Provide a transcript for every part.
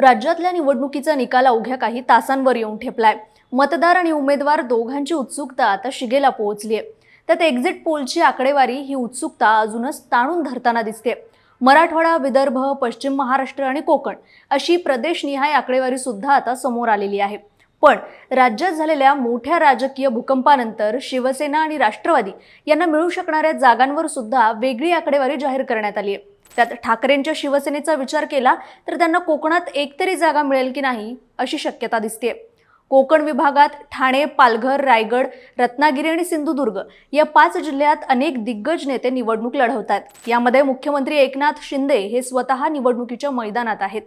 राज्यातल्या निवडणुकीचा निकाल अवघ्या काही तासांवर येऊन ठेपलाय. मतदार आणि उमेदवार दोघांची उत्सुकता आता शिगेला पोहोचली आहे. त्यात एक्झिट पोलची आकडेवारी ही उत्सुकता अजूनच ताणून धरताना दिसते. मराठवाडा विदर्भ पश्चिम महाराष्ट्र आणि कोकण अशी प्रदेशनिहाय आकडेवारी सुद्धा आता समोर आलेली आहे. पण राज्यात झालेल्या मोठ्या राजकीय भूकंपानंतर शिवसेना आणि राष्ट्रवादी यांना मिळू शकणाऱ्या जागांवर सुद्धा वेगळी आकडेवारी जाहीर करण्यात आली आहे. त्यात ठाकरेंच्या शिवसेनेचा विचार केला तर त्यांना कोकणात एकतरी जागा मिळेल की नाही अशी शक्यता दिसते कोकण विभागात ठाणे पालघर रायगड रत्नागिरी आणि सिंधुदुर्ग या पाच जिल्ह्यात अनेक दिग्गज नेते निवडणूक लढवतात. यामध्ये मुख्यमंत्री एकनाथ शिंदे हे स्वतः निवडणुकीच्या मैदानात आहेत.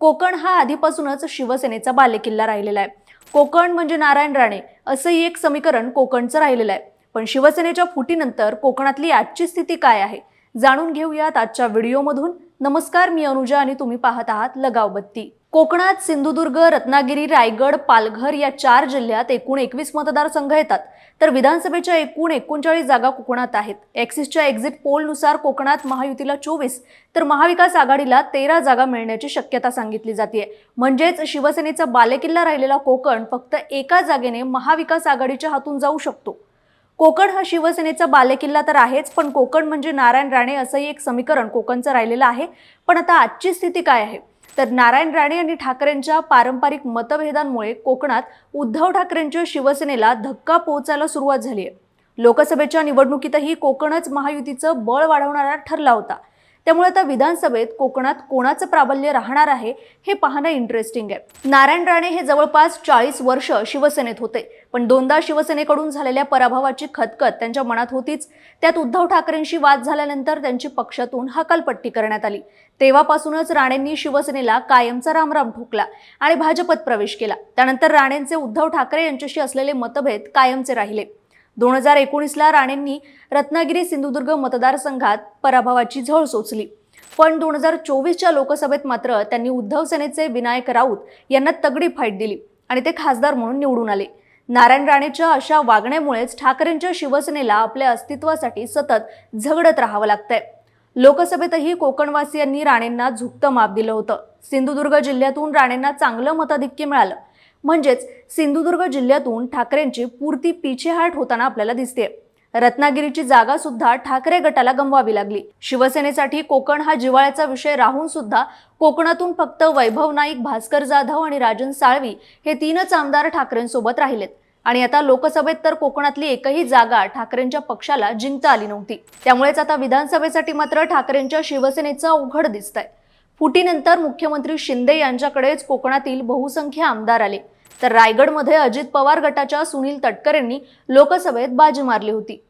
कोकण हा आधीपासूनच शिवसेनेचा बालेकिल्ला राहिलेला आहे. कोकण म्हणजे नारायण राणे असंही एक समीकरण कोकणचं राहिलेलं आहे. पण शिवसेनेच्या फुटीनंतर कोकणातली आजची स्थिती काय आहे? जाणून घेऊयात आजच्या व्हिडिओमधून. नमस्कार मी अनुजा आणि तुम्ही पाहत आहात लगाव बत्ती कोकणात सिंधुदुर्ग रत्नागिरी रायगड पालघर या चार जिल्ह्यात एकूण एकवीस मतदारसंघ येतात. तर विधानसभेच्या एकूण एकोणचाळीस जागा कोकणात आहेत. एक्सिसच्या एक्झिट पोलनुसार कोकणात महायुतीला चोवीस तर महाविकास आघाडीला तेरा जागा मिळण्याची शक्यता सांगितली जाते म्हणजेच शिवसेनेचा बालेकिल्ला राहिलेला कोकण फक्त एका जागेने महाविकास आघाडीच्या हातून जाऊ शकतो. कोकण हा शिवसेनेचा बालेकिल्ला तर आहेच पण कोकण म्हणजे नारायण राणे असंही एक समीकरण कोकणचं राहिलेलं आहे. पण आता आजची स्थिती काय आहे? तर नारायण राणे आणि ठाकरेंच्या पारंपरिक मतभेदांमुळे कोकणात उद्धव ठाकरेंच्या शिवसेनेला धक्का पोहोचायला सुरुवात झाली आहे. लोकसभेच्या निवडणुकीतही कोकणच महायुतीचं बळ वाढवणारा ठरला होता. त्यामुळे आता विधानसभेत कोकणात कोणाचं प्राबल्य राहणार आहे हे पाहणं इंटरेस्टिंग आहे. नारायण राणे हे जवळपास चाळीस वर्ष शिवसेनेत होते. पण दोनदा शिवसेनेकडून झालेल्या पराभवाची खतखत त्यांच्या मनात होतीच. त्यात उद्धव ठाकरेंशी वाद झाल्यानंतर त्यांची पक्षातून हकालपट्टी करण्यात आली. तेव्हापासूनच राणेंनी शिवसेनेला कायमचा रामराम ठोकला आणि भाजपत प्रवेश केला. त्यानंतर राणेंचे उद्धव ठाकरे यांच्याशी असलेले मतभेद कायमचे राहिले. दोन हजार एकोणीसला राणेंनी रत्नागिरी सिंधुदुर्ग मतदारसंघात पराभवाची झळ सोचली. पण दोन हजार चोवीसच्या लोकसभेत मात्र त्यांनी उद्धव सेनेचे विनायक राऊत यांना तगडी फाईट दिली आणि ते खासदार म्हणून निवडून आले. नारायण राणेच्या अशा वागण्यामुळेच ठाकरेंच्या शिवसेनेला आपल्या अस्तित्वासाठी सतत झगडत राहावं लागतंय. लोकसभेतही कोकणवासियांनी राणेंना झुकतं माप दिलं होतं. सिंधुदुर्ग जिल्ह्यातून राणेंना चांगलं मताधिक्य मिळालं. म्हणजेच सिंधुदुर्ग जिल्ह्यातून ठाकरेंची पूर्ती पिछेहाट होताना आपल्याला दिसते रत्नागिरीची जागा सुद्धा ठाकरे गटाला गमवावी लागली. शिवसेनेसाठी कोकण हा जिव्हाळ्याचा विषय राहून सुद्धा कोकणातून फक्त वैभव नाईक भास्कर जाधव आणि राजन साळवी हे तीनच आमदार ठाकरेंसोबत राहिलेत. आणि आता लोकसभेत तर कोकणातली एकही जागा ठाकरेंच्या पक्षाला जिंकता आली नव्हती. त्यामुळेच आता विधानसभेसाठी मात्र ठाकरेंच्या शिवसेनेचं अवघड दिसतंय. फुटीनंतर मुख्यमंत्री शिंदे यांच्याकडेच कोकणातील बहुसंख्य आमदार आले. तर रायगडमध्ये अजित पवार गटाच्या सुनील तटकर यांनी लोकसभेत बाजी मारली होती.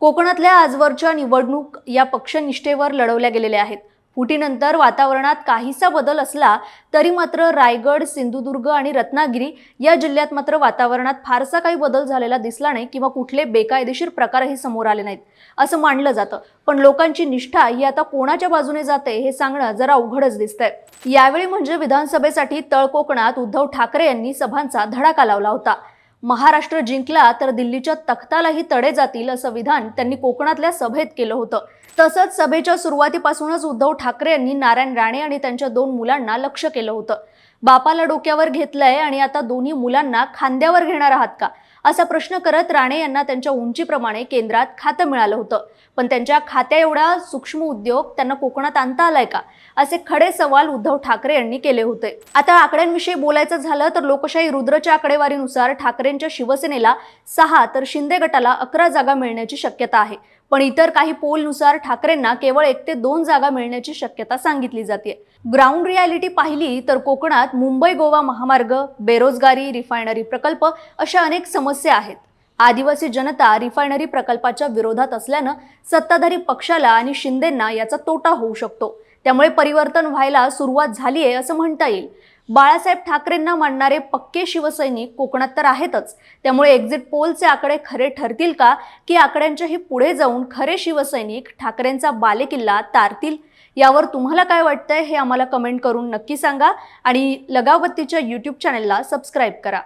कोकणातल्या आजवरच्या निवडणूक या पक्षनिष्ठेवर लढवल्या गेलेल्या आहेत. फुटीनंतर वातावरणात काहीसा बदल असला तरी मात्र रायगड सिंधुदुर्ग आणि रत्नागिरी या जिल्ह्यात मात्र वातावरणात फारसा काही बदल झालेला दिसला नाही किंवा कुठले बेकायदेशीर प्रकारही समोर आले नाहीत असं मानलं जातं. पण लोकांची निष्ठा ही आता कोणाच्या बाजूने जाते हे सांगणं जरा अवघडच दिसतंय. यावेळी म्हणजे विधानसभेसाठी तळ कोकणात उद्धव ठाकरे यांनी सभांचा धडाका लावला होता. महाराष्ट्र जिंकला तर दिल्लीच्या तख्तालाही तडे जातील असं विधान त्यांनी कोकणातल्या सभेत केलं होतं. तसंच सभेच्या सुरुवातीपासूनच उद्धव ठाकरे यांनी नारायण राणे आणि त्यांच्या दोन मुलांना लक्ष केलं होतं. बापाला डोक्यावर घेतलंय आणि आता दोन्ही मुलांना खांद्यावर घेणार आहात का? असा प्रश्न करत राणे यांना त्यांच्या उंचीप्रमाणे केंद्रात खातं मिळालं होतं. पण त्यांच्या खात्या एवढा सूक्ष्म उद्योग त्यांना कोकणात आणता आलाय का? असे खडे सवाल उद्धव ठाकरे यांनी केले होते. आता आकड्यांविषयी बोलायचं झालं तर लोकशाही रुद्रच्या आकडेवारीनुसार ठाकरेंच्या शिवसेनेला सहा तर शिंदे गटाला अकरा जागा मिळण्याची शक्यता आहे. पण इतर काही पोलनुसार ठाकरेंना केवळ एक ते दोन जागा मिळण्याची शक्यता सांगितली जाते. ग्राउंड रियालिटी पाहिली तर कोकणात मुंबई गोवा महामार्ग बेरोजगारी रिफायनरी प्रकल्प अशा अनेक समस्या आहेत. आदिवासी जनता रिफायनरी प्रकल्पाच्या विरोधात असल्यानं सत्ताधारी पक्षाला आणि शिंदेंना याचा तोटा होऊ शकतो. त्यामुळे परिवर्तन व्हायला सुरुवात झाली आहे असं म्हणता येईल. बाळासाहेब ठाकरेंना मानणारे पक्के शिवसैनिक कोकणात तर आहेतच. त्यामुळे एक्झिट पोलचे आकडे खरे ठरतील का? की आकड्यांच्याही पुढे जाऊन खरे शिवसैनिक ठाकरेंचा बालेकिल्ला तारतील? यावर तुम्हाला काय वाटतंय हे आम्हाला कमेंट करून नक्की सांगा आणि लगावतीच्या यूट्यूब चॅनेलला सबस्क्राईब करा.